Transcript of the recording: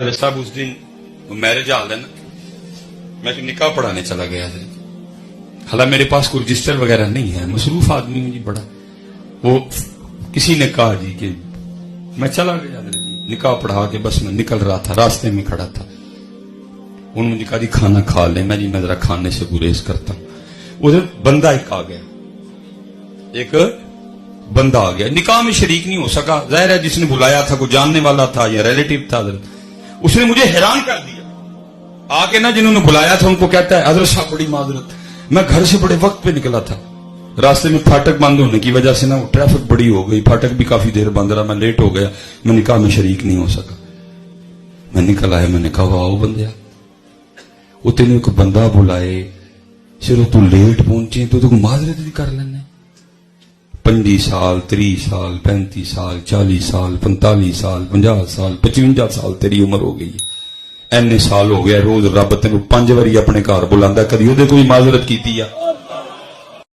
साहब उस दिन मैरिज हाल है ना, मैं तो निकाह पढ़ाने चला गया था। हालाँकि मेरे पास कोई रजिस्टर वगैरह नहीं है, मसरूफ आदमी जी बड़ा। वो किसी ने कहा जी कि मैं चला गया निकाह पढ़ा के बस मैं निकल रहा था, रास्ते में खड़ा था। उन्होंने मुझे कहा जी, खाना खा ले। मैं जी, मैं जरा खाने से गुरेज करता उधर बंदा एक आ गया। एक बंदा आ गया। निकाह में शरीक नहीं हो सका। ज़ाहिर है जिसने बुलाया था, कोई जानने वाला था या रिलेटिव था उसने मुझे हैरान कर दिया। आके ना जिन्होंने बुलाया था, उनको कहता है हज़रत साहब, बड़ी माजरत। मैं घर से बड़े वक्त पे निकला था। रास्ते में फाटक बंद होने की वजह से ना ट्रैफ़िक बड़ी हो गई। फाटक भी काफ़ी देर बंद रहा। मैं लेट हो गया। मैंने कहा में शरीक नहीं हो सका। मैं निकल आया। मैंने कहा, आओ बंदिया वो तेन एक बंदा बुलाए। सिर्फ़ तू लेट पहुँचे तो तू माजरत भी कर लेने। 25 ਸਾਲ 30 ਸਾਲ 35 ਸਾਲ 40 ਸਾਲ 45 ਸਾਲ 50 ਸਾਲ 55 ਸਾਲ ਤੇਰੀ ਉਮਰ ਹੋ ਗਈ ਐਨੇ ਸਾਲ ਹੋ ਗਿਆ ਰੋਜ਼ ਰੱਬ ਤੈਨੂੰ ਪੰਜ ਵਾਰੀ ਆਪਣੇ ਘਰ ਬੁਲਾਉਂਦਾ, ਕਦੀ ਉਹਦੇ ਕੋਈ ਮਾਜ਼ਰਤ ਕੀਤੀ ਆ?